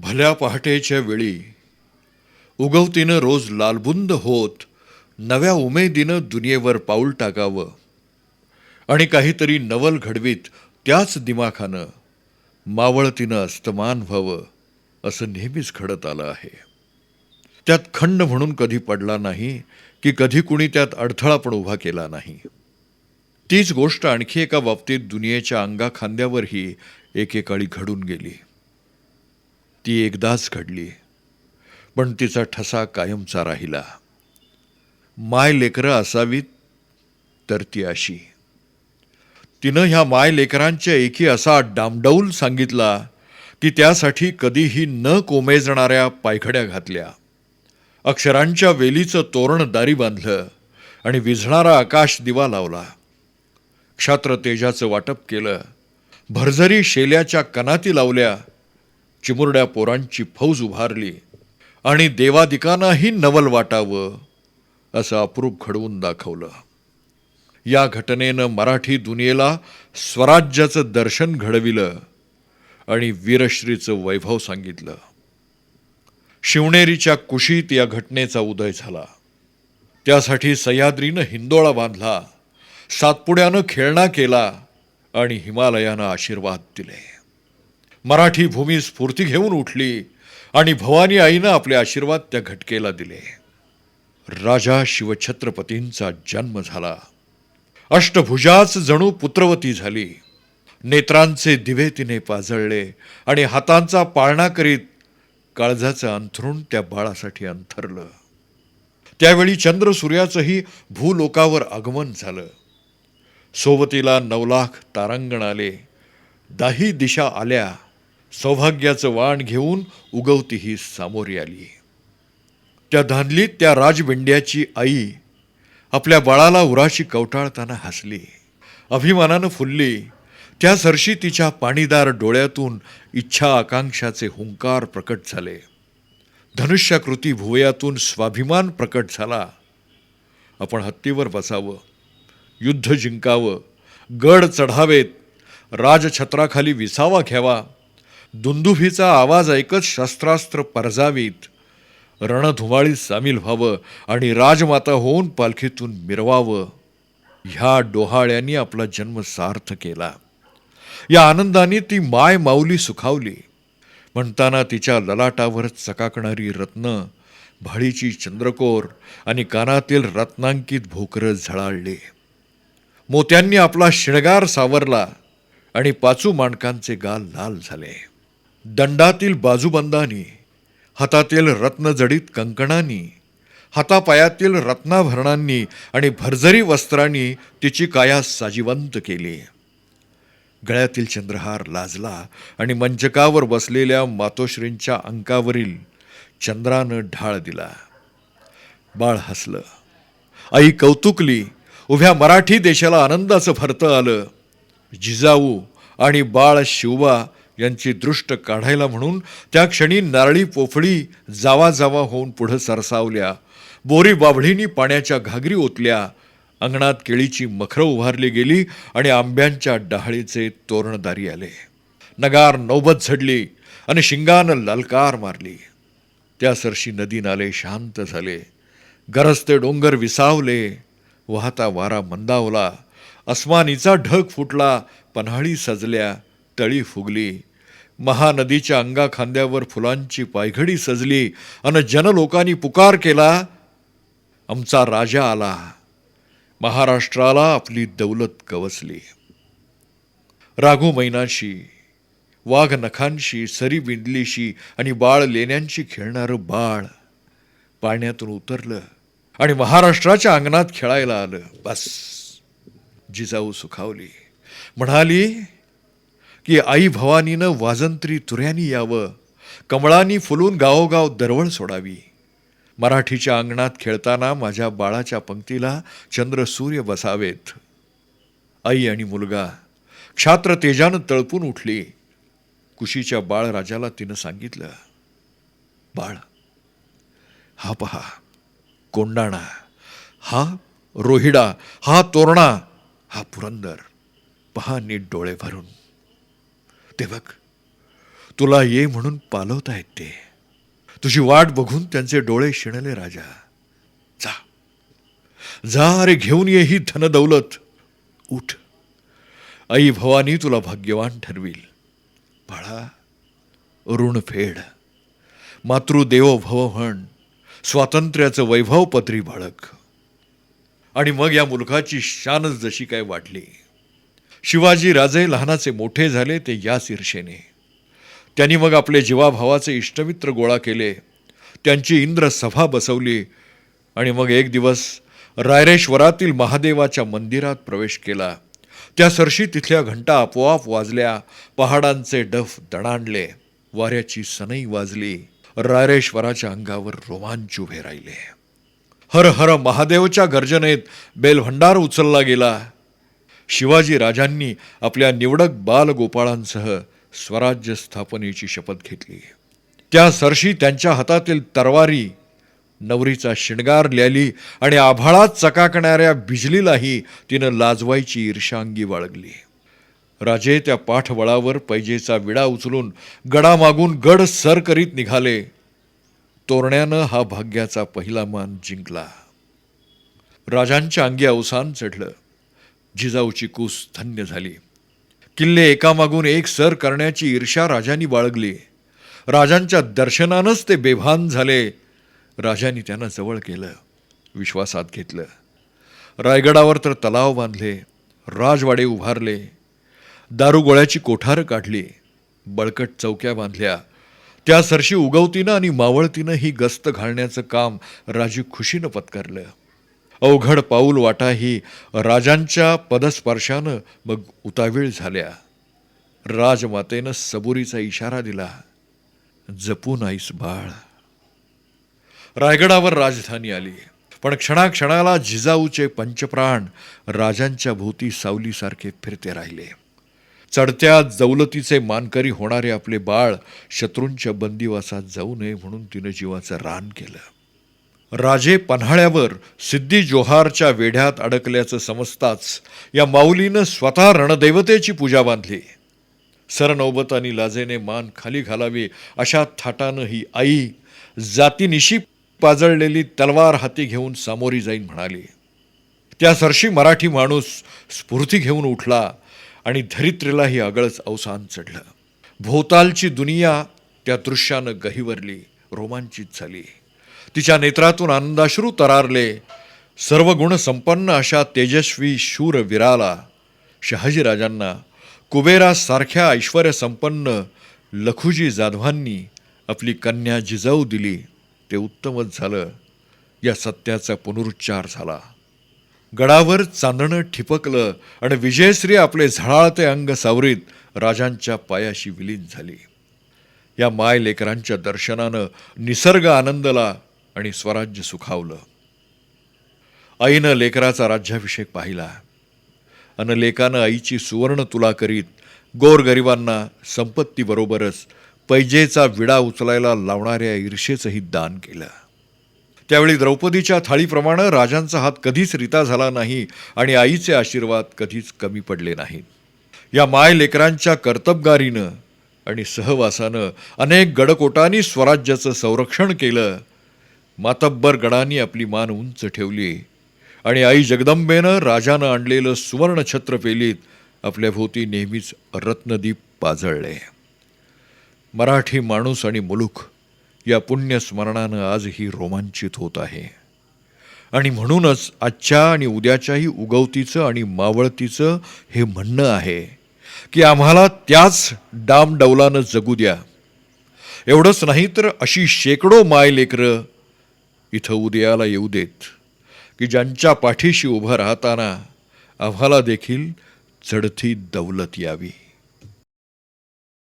भल्या पहाटेच्या वेळी उगवतीनं रोज लालबुंद होत नव्या उमेदीनं दुनियेवर पाऊल टाकावं आणि काहीतरी नवल घडवीत त्याच दिमाखानं मावळतीनं अस्तमान व्हावं असं नेहमीच घडत आलं आहे. त्यात खंड म्हणून कधी पडला नाही की कधी कुणी त्यात अडथळा पण उभा केला नाही. तीच गोष्ट आणखी एका बाबतीत दुनियेच्या अंगा खांद्यावरही एकेकाळी घडून गेली. ती एकदाच घडली. पण तिचा ठसा कायमचा राहिला. माय लेकरं असावीत तर ती अशी. तिनं ह्या माय लेकरांच्या एकी असा डामडौल सांगितला की त्यासाठी कधीही न कोमेजणाऱ्या पायखड्या घातल्या. अक्षरांच्या वेलीचं तोरण दारी बांधलं आणि विझणारा आकाश दिवा लावला. क्षात्र तेजाचं वाटप केलं. भरझरी शेल्याच्या कनाती लावल्या. चिमुरड्या पोरांची फौज उभारली आणि देवादिकांनाही नवल वाटावं असं अप्रूप घडवून दाखवलं. या घटनेनं मराठी दुनियेला स्वराज्याचं दर्शन घडविलं आणि वीरश्रीचं वैभव सांगितलं. शिवनेरीच्या कुशीत या घटनेचा उदय झाला. त्यासाठी सह्याद्रीनं हिंदोळा बांधला सातपुड्यानं खेळणा केला आणि हिमालयानं आशीर्वाद दिले. मराठी भूमी स्फूर्ती घेऊन उठली आणि भवानी आईनं आपले आशीर्वाद त्या घटकेला दिले. राजा शिवछत्रपतींचा जन्म झाला. अष्टभुजाच जणू पुत्रवती झाली. नेत्रांचे दिवे तिने पाजळले आणि हातांचा पाळणा करीत काळजाचं अंथरुण त्या बाळासाठी अंथरलं. त्यावेळी चंद्र सूर्याचंही भूलोकावर आगमन झालं. सोबतीला नवलाख तारांगण आले. दाही दिशा आल्या. सौभाग्याचं वाण घेऊन उगवती ही सामोरी आली. त्या धानलीत त्या राजबिंड्याची आई आपल्या बाळाला उराशी कवटाळताना हसली. अभिमानानं फुलली. त्या सरशी तिच्या पाणीदार डोळ्यातून इच्छा आकांक्षाचे हुंकार प्रकट झाले. धनुष्याकृती भुवयातून स्वाभिमान प्रकट झाला. आपण हत्तीवर बसावं युद्ध जिंकावं गड चढावेत राजछत्राखाली विसावा घ्यावा दुंदुभीचा आवाज ऐकत शस्त्रास्त्र परजावीत. रणधुमाळीत सामील व्हावं आणि राजमाता होऊन पालखीतून मिरवावं. ह्या डोहाळ्यांनी आपला जन्म सार्थ केला. या आनंदाने ती माय माऊली सुखावली. म्हणताना तिच्या ललाटावर चकाकणारी रत्न भाळीची चंद्रकोर आणि कानातील रत्नांकित भोकरं झळाळले. मोत्यांनी आपला शिणगार सावरला आणि पाचू माणकांचे गाल लाल झाले. दंडातील बाजूबंदानी हातातील रत्नजडीत कंकणांनी हातापायातील रत्नाभरणांनी आणि भरजरी वस्त्रांनी तिची काया साजीवंत केली. गळ्यातील चंद्रहार लाजला आणि मंचकावर बसलेल्या मातोश्रींच्या अंकावरील चंद्रानं ढाळ दिला. बाळ हसलं. आई कौतुकली उभ्या मराठी देशाला आनंदाचं भरतं आलं. जिजाऊ आणि बाळ शिवबा यांची दृष्ट काढायला म्हणून त्या क्षणी नारळी पोफळी जावा जावा होऊन पुढं सरसावल्या. बोरी बाभळींनी पाण्याच्या घागरी ओतल्या. अंगणात केळीची मखरं उभारली गेली आणि आंब्यांच्या डहाळीचे तोरणदारी आले. नगार नौबत झडली आणि शिंगानं ललकार मारली. त्या सरशी नदी नाले शांत झाले. गरजते डोंगर विसावले. वाहता वारा मंदावला. अस्मानीचा ढग फुटला. पन्हाळी सजल्या. तळी फुगली. महानदीच्या अंगा खांद्यावर फुलांची पायघडी सजली अन जनलोकांनी पुकार केला आमचा राजा आला. महाराष्ट्राला आपली दौलत कवचली. राघू मैनाशी वाघ नखांशी सरी बिंदलीशी आणि बाळ लेण्यांशी खेळणारं बाळ पाण्यातून उतरलं आणि महाराष्ट्राच्या अंगणात खेळायला आलं. बस जिजाऊ सुखावली. म्हणाली की आई भवानीनं वाजंत्री तुऱ्यानी यावं कमळानी फुलून गावोगाव दरवळ सोडावी. मराठीच्या अंगणात खेळताना माझ्या बाळाच्या पंक्तीला चंद्र सूर्य बसावेत. आई आणि मुलगा क्षात्र तेजानं तळपून उठली. कुशीच्या बाळराजाला तिनं सांगितलं बाळ हा पहा कोंडाणा हा रोहिडा हा तोरणा हा पुरंदर पहा नीट डोळे भरून. ते बघ. तुला ये म्हणून पालवत आहेत ते तुझी वाट बघून त्यांचे डोळे शिणले राजा. जा. जा अरे घेऊन ये ही धनदौलत उठ. आई भवानी तुला भाग्यवान ठरवील. बाळा ऋण फेड. मातृदेवो भव म्हण. स्वातंत्र्याचं वैभव पत्री बाळक. आणि मग या मुलखाची शानच जशी काय वाढली शिवाजी राजे लहानाचे मोठे झाले ते याच ईर्षेने त्यांनी मग आपले जीवाभावाचे इष्टमित्र गोळा केले. त्यांची इंद्र सभा बसवली आणि मग एक दिवस रायरेश्वरातील महादेवाच्या मंदिरात प्रवेश केला. त्या सरशी तिथल्या घंटा आपोआप वाजल्या पहाडांचे डफ दणाणले वाऱ्याची सनई वाजली रायरेश्वराच्या अंगावर रोमांच उभे राहिले. हर हर महादेवच्या गर्जनेत बेलभंडार उचलला गेला. शिवाजी राजांनी आपल्या निवडक बालगोपाळांसह स्वराज्य स्थापनेची शपथ घेतली. त्या सरशी त्यांच्या हातातील तरवारी नवरीचा शिणगार ल्याली आणि आभाळात चकाकणाऱ्या बिजलीलाही तिनं लाजवायची ईर्षांगी बाळगली राजे त्या पाठबळावर पैजेचा विडा उचलून गडामागून गड सर करीत निघाले. तोरण्यानं हा भाग्याचा पहिला मान जिंकला. राजांच्या अंगी अवसान चढलं. जिजाऊची कूस धन्य झाली. किल्ले एकामागून एक सर करण्याची ईर्षा राजांनी बाळगली. राजांच्या दर्शनानंच ते बेभान झाले. राजांनी त्यांना जवळ केलं विश्वासात घेतलं. रायगडावर तर तलाव बांधले राजवाडे उभारले. दारुगोळ्याची कोठारं काढली बळकट चौक्या बांधल्या. त्या सरशी उगवतीनं आणि मावळतीनं ही गस्त घालण्याचं काम राजी खुशीनं पत्करलं. अवघड पाऊल वाटाही राजांच्या पदस्पर्शानं मग उतावीळ झाल्या. राजमातेनं सबुरीचा इशारा दिला जपून आईस बाळ. रायगडावर राजधानी आली पण क्षणाक्षणाला जिजाऊचे पंचप्राण राजांच्या भोवती सावलीसारखे फिरते राहिले. चढत्या दौलतीचे मानकरी होणारे आपले बाळ शत्रूंच्या बंदिवासात जाऊ नये म्हणून तिनं जीवाचं रान केलं. राजे पन्हाळ्यावर सिद्धी जोहारच्या वेढ्यात अडकल्याचं समजताच या माऊलीनं स्वतः रणदैवतेची पूजा बांधली. सरनौबत आणि लाजेने मान खाली घालावी अशा थाटानं ही आई जातीनिशी पाजळलेली तलवार हाती घेऊन सामोरी जाईन म्हणाली. त्या सरशी मराठी माणूस स्फूर्ती घेऊन उठला आणि धरित्रीलाही आगळच अवसान चढलं. भोवतालची दुनिया त्या दृश्यानं गहिवरली रोमांचित झाली. तिच्या नेत्रातून आनंदाश्रू तरारले सर्व गुण संपन्न अशा तेजस्वी शूर विराला. शहाजीराजांना कुबेरासारख्या ऐश्वर संपन्न लखुजी जाधवांनी आपली कन्या जिजाऊ दिली. ते उत्तमच झालं. या सत्याचा पुनरुच्चार झाला. गडावर चांदणं ठिपकलं आणि विजयश्री आपले झळाळते अंग सावरीत राजांच्या पायाशी विलीन झाली. या माय लेकरांच्या दर्शनानं निसर्ग आनंदला आणि स्वराज्य सुखावलं. आईनं लेकराचा राज्याभिषेक पाहिला. अन लेकानं आईची सुवर्ण तुला करीत गोरगरिबांना संपत्तीबरोबरच पैजेचा विडा उचलायला लावणाऱ्या ईर्षेचंही दान केलं. त्यावेळी द्रौपदीच्या थाळीप्रमाणे राजांचा हात कधीच रिता झाला नाही आणि आईचे आशीर्वाद कधीच कमी पडले नाहीत या माय लेकरांच्या कर्तबगारीनं आणि सहवासानं अनेक गडकोटांनी स्वराज्याचं संरक्षण केलं. मातब्बर गडांनी आपली मान उंच ठेवली. आणि आई जगदंबेनं राजानं आणलेलं सुवर्णछत्र पेलीत आपल्या भोवती नेहमीच रत्नदीप पाजळले. मराठी माणूस आणि मुलूक या पुण्यस्मरणानं आजही रोमांचित होत आहे. आणि म्हणूनच आजच्या आणि उद्याच्याही उगवतीचं आणि मावळतीचं हे म्हणणं आहे की आम्हाला त्याच डामडौलानं जगू द्या. एवढंच नाही तर अशी शेकडो माय लेकरं इथं उदयाला येऊ देत की ज्यांच्या पाठीशी उभं राहताना आम्हाला देखील चढती दौलत यावी.